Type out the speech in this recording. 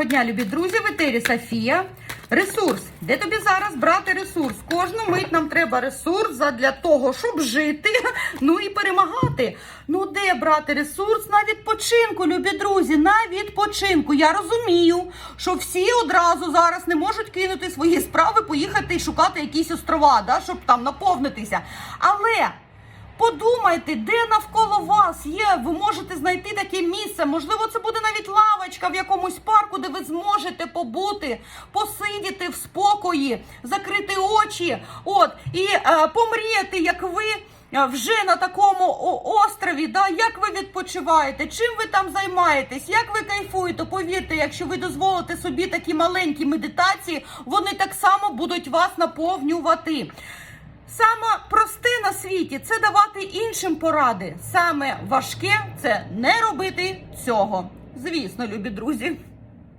Доброго дня, любі друзі! В етері Софія. Ресурс. Де тобі зараз брати ресурс? Кожну мить нам треба ресурс для того, щоб жити, ну і перемагати. Ну де брати ресурс на відпочинку, любі друзі? На відпочинку. Я розумію, що всі одразу зараз не можуть кинути свої справи, поїхати і шукати якісь острова, да, щоб там наповнитися. Але. Подумайте, де навколо вас є. Ви можете знайти таке місце. Можливо, це буде навіть лавочка в якомусь парку, де ви зможете побути, посидіти в спокої, закрити очі, от і е, помріяти, як ви. е, Вже на такому острові, да, як ви відпочиваєте, чим ви там займаєтесь, як ви кайфуєте, повірте, якщо ви дозволите собі такі маленькі медитації, вони так само будуть вас наповнювати. Саме просте на світі це давати іншим поради. Саме важке це не робити цього. Звісно, любі друзі.